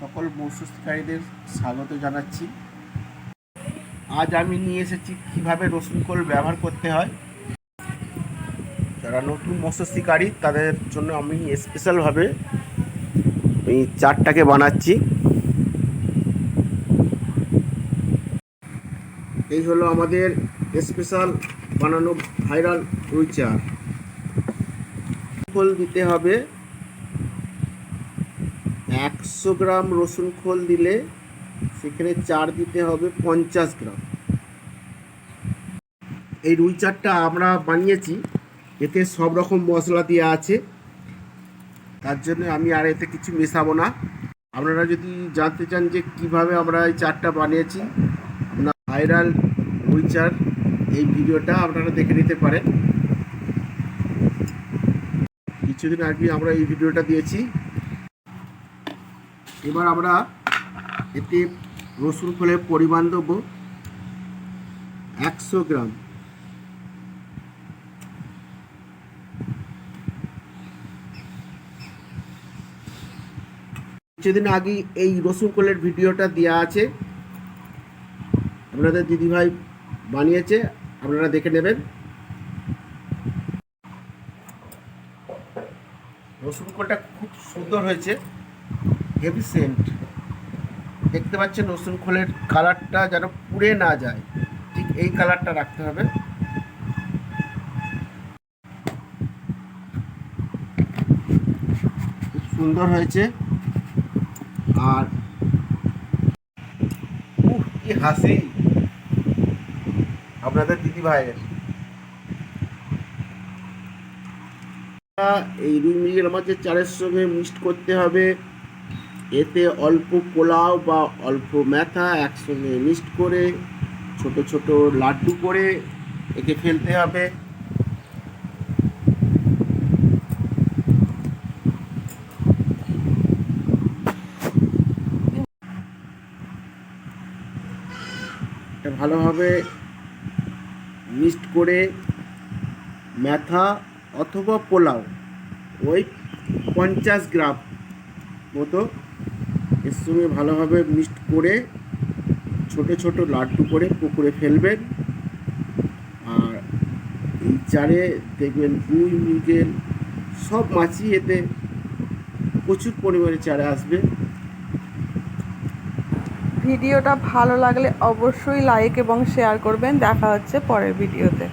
সকল মৎস্যকারীদের স্বাগত জানাচ্ছি। আজ আমি নিয়ে এসেছি কীভাবে রসুন খোল ব্যবহার করতে হয়। যারা নতুন মৎস্যশিকারী তাদের জন্য আমি স্পেশালভাবে এই চারটাকে বানাচ্ছি। এই হলো আমাদের স্পেশাল বানানো ভাইরাল রুই চার। খোল দিতে হবে একশো গ্রাম রসুন খোল দিলে সেখানে চার দিতে হবে পঞ্চাশ গ্রাম। এই রুই চারটা আমরা বানিয়েছি, এতে সব রকম মশলা দেওয়া আছে। তার জন্য আমি আর এতে কিছু মেশাবো না। আপনারা যদি জানতে চান যে কীভাবে আমরা এই চারটা বানিয়েছি আপনার ভাইরাল রুই চার এই ভিডিওটা আপনারা দেখে নিতে পারেন। কিছুদিন আগে আমরা এই ভিডিওটা দিয়েছি। এবার আমরা এতে রসুন ফলের পরিমাণ দেবো একশো গ্রাম। কিছুদিন আগে এই রসুন কোলের ভিডিওটা দেওয়া আছে। আপনাদের দিদিভাই বানিয়েছে, আপনারা দেখে নেবেন। রসুন কোলটা খুব সুন্দর হয়েছে। হেভি সেন্ট দেখতে পাচ্ছেন রসুন খোলের কালারটা যেন পুড়ে না যায়। ঠিক এই কালারটা রাখতে হবে। সুন্দর হয়েছে। আর কি হাসি। আপনাদের দিদি ভাইয়ের। এই রুই মিরিগেল মাছের চারের সঙ্গে মিক্সড করতে হবে। এতে অল্প পোলাও বা অল্প ম্যাথা একসঙ্গে মিক্সড করে ছোট ছোট লাড্ডু করে একে ফেলতে হবে। ভালোভাবে মিক্সড করে ম্যাথা অথবা পোলাও, ওই পঞ্চাশ গ্রাম মতো এর সঙ্গে ভালোভাবে মিক্সড করে ছোট ছোট লাড্ডু করে পুকুরে ফেলবেন। আর এই চারে দেখবেন রুই, মৃগেল সব মাছই এতে প্রচুর পরিমাণে চারে আসবে। ভিডিওটা ভালো লাগলে অবশ্যই লাইক এবং শেয়ার করবেন। দেখা হচ্ছে পরের ভিডিওতে।